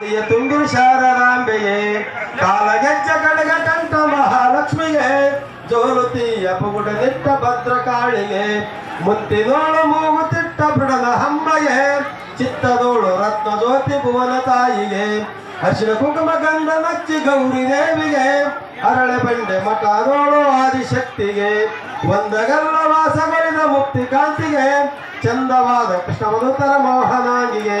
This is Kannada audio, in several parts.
ತುಂಬಿ ಶಾರದಾಂಬೆಗೆ ಕಾಲಗೆಜ್ಜ ಕಡೆಗ ಕಂಠ ಮಹಾಲಕ್ಷ್ಮಿಗೆ ಜೋಲುತಿಯ ಪುಗುಡದಿಟ್ಟ ಭದ್ರಕಾಳಿಗೆ ಮುತ್ತಿನೋಳು ಮೂಗುತಿಟ್ಟ ಬಿಡದ ಹಂಬಗೆ ಚಿತ್ತದೋಳು ರತ್ನ ಜ್ಯೋತಿ ಭುವನ ತಾಯಿಗೆ ಹಸಿರು ಕುಂಕುಮ ಗಂಧ ನಚ್ಚಿ ಗೌರಿ ದೇವಿಗೆ ಅರಳೆ ಬಂಡೆ ಮಠದೋಳು ಆದಿಶಕ್ತಿಗೆ, ಒಂದಗಲ್ಲ ವಾಸಗಳಿದ ಮುಕ್ತಿ ಕಾಂತಿಗೆ, ಚಂದವಾದ ಕೃಷ್ಣಮಧುತರ ಮೋಹನಾಂಗಿಗೆ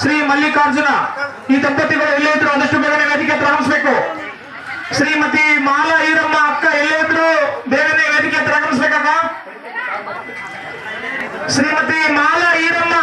ಶ್ರೀ ಮಲ್ಲಿಕಾರ್ಜುನ, ಈ ದಂಪತಿಗಳು ಎಲ್ಲೇ ಇದ್ರು ಒಂದಷ್ಟು ಬೇಗನೆ ವೇದಿಕೆ ಹತ್ರ ಶ್ರೀಮತಿ ಮಾಲಾ ಈರಮ್ಮ ಅಕ್ಕ ಎಲ್ಲೇ ಇದ್ರು ಬೇಗನೆ ವೇದಿಕೆ ಹತ್ರ ಶ್ರೀಮತಿ ಮಾಲಾ ಈರಮ್ಮ.